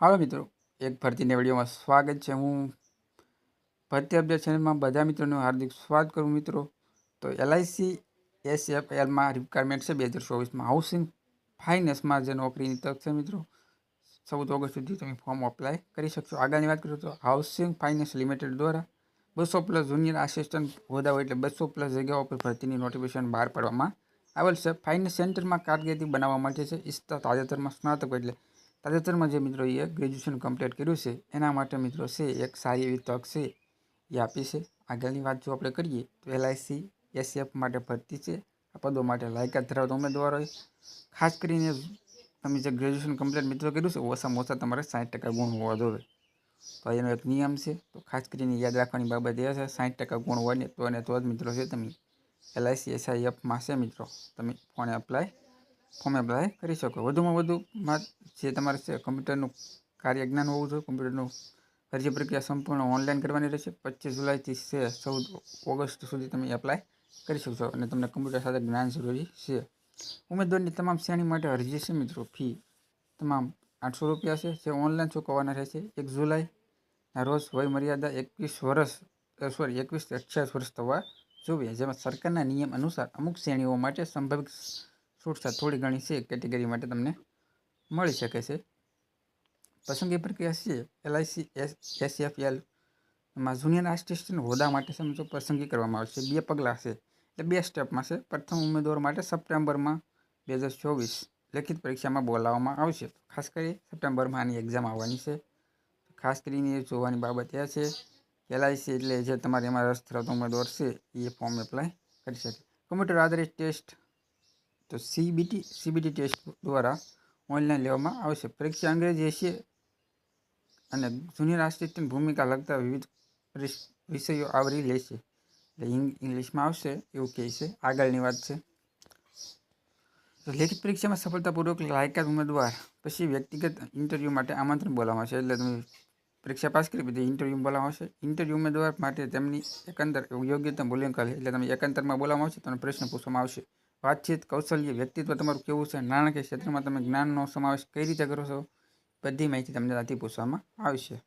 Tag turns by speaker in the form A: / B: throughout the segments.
A: હાલો મિત્રો, એક ભરતીને વિડીયોમાં સ્વાગત છે. હું ભરતી અપડેટ ચેનલમાં બધા મિત્રોનું હાર્દિક સ્વાગત કરું મિત્રો. તો એલઆઈસી એસએફએલમાં રિક્વાયરમેન્ટ છે બે હજાર ચોવીસમાં. હાઉસિંગ ફાઇનાન્સમાં જે નોકરીની તક છે મિત્રો, ચૌદ ઓગસ્ટ સુધી તમે ફોર્મ અપ્લાય કરી શકશો. આગળની વાત કરું તો હાઉસિંગ ફાઇનાન્સ લિમિટેડ દ્વારા બસો પ્લસ જુનિયર આસિસ્ટન્ટ હોદ્દા હોય એટલે બસો પ્લસ જગ્યાઓ પર ભરતીની નોટિફિકેશન બહાર પાડવામાં આવેલ છે. ફાઇનાન્સ સેન્ટરમાં કારકિર્દી બનાવવા માટે છે. ઇસ્તા તાજેતરમાં સ્નાતક એટલે તાજેતરમાં જે મિત્રો એ ગ્રેજ્યુએશન કમ્પ્લીટ કર્યું છે, એના માટે મિત્રો છે, એક સારી એવી તક છે, એ આપી છે. આગળની વાત જો આપણે કરીએ, તો એલઆઈસી એસએફ માટે ભરતી છે. આ પદો માટે લાયકાત ધરાવતા ઉમેદવારોએ ખાસ કરીને તમે જે ગ્રેજ્યુએશન કમ્પ્લીટ મિત્રો કર્યું છે, ઓછામાં ઓછા તમારે સાઠ ટકા ગુણ હોવા જોઈએ. તો એનો એક નિયમ છે, તો ખાસ કરીને યાદ રાખવાની બાબત એ છે, સાઠ ટકા ગુણ હોય ને, તો અને તો જ મિત્રો છે, તમે એલઆઈસી એસઆઈએફમાં છે મિત્રો. તમે ફોને અપ્લાય ફોર્મ એપ્લાય કરી શકો. વધુમાં વધુ જે તમારે કમ્પ્યુટરનું કાર્ય જ્ઞાન હોવું જોઈએ, કમ્પ્યુટરનું અરજી પ્રક્રિયા સંપૂર્ણ ઓનલાઈન કરવાની રહેશે. પચીસ જુલાઈથી છે ચૌદ ઓગસ્ટ સુધી તમે એપ્લાય કરી શકશો અને તમને કમ્પ્યુટર સાથે જ્ઞાન જરૂરી છે. ઉમેદવારની તમામ શ્રેણી માટે અરજી છે મિત્રો, ફી તમામ આઠસો રૂપિયા છે. જે ઓનલાઈન ચૂકવવાના રહેશે. એક જુલાઈના રોજ વય મર્યાદા એકવીસ વર્ષ સોરી એકવીસથી અઠ્યાવીસ વર્ષ થવા જોઈએ. જેમાં સરકારના નિયમ અનુસાર અમુક શ્રેણીઓ માટે સંભવિત છૂટછાટ થોડી ઘણી છે, કેટેગરી માટે તમને મળી શકે છે. પસંદગી પ્રક્રિયા છે, એલઆઈસી, એસ, એસએફએલમાં જુનિયર આસિસ્ટન્ટ હોદ્દા માટે સમજો પસંદગી કરવામાં આવશે. બે પગલાં છે, એટલે બે સ્ટેપમાં છે. પ્રથમ ઉમેદવાર માટે સપ્ટેમ્બરમાં બે હજાર ચોવીસ લેખિત પરીક્ષામાં બોલાવવામાં આવશે. ખાસ કરી સપ્ટેમ્બરમાં આની એક્ઝામ આવવાની છે. ખાસ કરીને જોવાની બાબત એ છે, એલઆઈસી એટલે જે તમારે એમાં રસ ધરાવતો ઉમેદવાર છે, એ ફોર્મ એપ્લાય કરી શકે. કમ્પ્યુટર આધારિત ટેસ્ટ તો સીબીટી સીબીટી ટેસ્ટ દ્વારા ઓનલાઈન લેવામાં આવશે પરીક્ષા અંગ્રેજી હશે અને જુનિયર આસિસ્ટન્ટ ભૂમિકા લગતા વિવિધ વિષયો આવરી લેશે એટલે ઇંગ્લિશમાં આવશે એવું કહે છે. આગળની વાત છે. તો લેખિત પરીક્ષામાં સફળતાપૂર્વક લાયકાત ઉમેદવાર પછી વ્યક્તિગત ઇન્ટરવ્યૂ માટે આમંત્રણ બોલાવવામાં આવશે. એટલે તમે પરીક્ષા પાસ કરી પછી ઇન્ટરવ્યૂ બોલાવવામાં આવશે. ઇન્ટરવ્યૂ ઉમેદવાર માટે તેમની એકંદર યોગ્યતા મૂલ્યાંકન એટલે તમે એકંદરમાં બોલાવવામાં આવશે, તમને પ્રશ્ન પૂછવામાં આવશે. વાતચીત, કૌશલ્ય, વ્યક્તિત્વ તમારું કેવું છે? નાણાકીય ક્ષેત્રમાં તમે જ્ઞાનનો સમાવેશ કઈ રીતે કરો છો? બધી માહિતી તમને ત્યાંથી પૂછવામાં આવશે.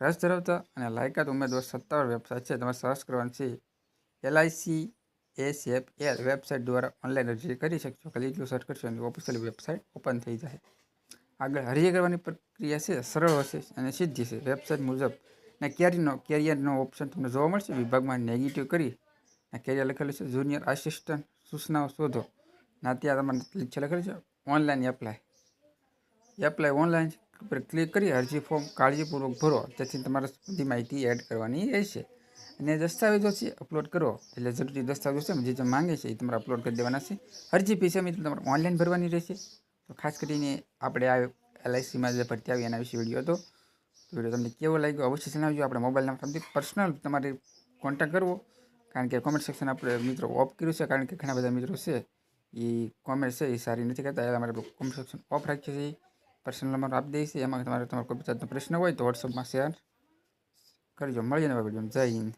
A: રસ ધરાવતા અને લાયકાત ઉમેદવાર સત્તાવાર વેબસાઇટ છે. તમારે સર્ચ કરવાની છે એલઆઈસી એસએફ એલ વેબસાઇટ દ્વારા ઓનલાઈન અરજી કરી શકશો. ખાલી એટલું સર્ચ કરશો અને ઓફિશિયલ વેબસાઇટ ઓપન થઈ જાય. આગળ અરજી કરવાની પ્રક્રિયા છે. સરળ હશે અને સીધી છે. વેબસાઇટ મુજબ ને કેરીનો કેરિયરનો ઓપ્શન તમને જોવા મળશે. વિભાગમાં નેગેટિવ કરી કેરિયર લખેલું છે. જુનિયર આસિસ્ટન્ટ સૂચનાઓ શોધો. ના ત્યાં તમારે છે? લખેલું છે ઓનલાઈન એપ્લાય એપ્લાય ઓનલાઈન પર ક્લિક કરી, અરજી ફોર્મ કાળજીપૂર્વક ભરો. તેથી તમારે બધી માહિતી એડ કરવાની રહેશે. અને દસ્તાવેજો છે અપલોડ કરો. એટલે જરૂરી દસ્તાવેજો છે, જે માંગે છે, એ તમારે અપલોડ કરી દેવાના છે. અરજી પૈસા મિત્રો, તમારે ઓનલાઈન ભરવાની રહેશે. તો ખાસ કરીને આપણે આ એલઆઈસીમાં જે ભરતી આવી એના વિશે વીડિયો હતો. વીડિયો તમને કેવો લાગ્યો, અવશ્ય જણાવજો. આપણે મોબાઈલ નંબર પર્સનલ તમારે કોન્ટેક્ટ કરવો. કારણ કે કોમેન્ટ સેક્શન આપણે મિત્રો ઓફ કર્યું છે, કારણ કે ઘણા બધા મિત્રો છે એ કોમેન્ટ છે એ સારી નથી કરતા એટલે અમારે કોમેન્ટ સેક્શન ઓફ રાખીએ છીએ પર્સનલ નંબર આપી દઈશું એમાં તમારે તમારો કોઈ પ્રશ્ન હોય તો વોટ્સઅપમાં શેર કરજો. મળીએ નવા વીડિયો જય હિન્દ.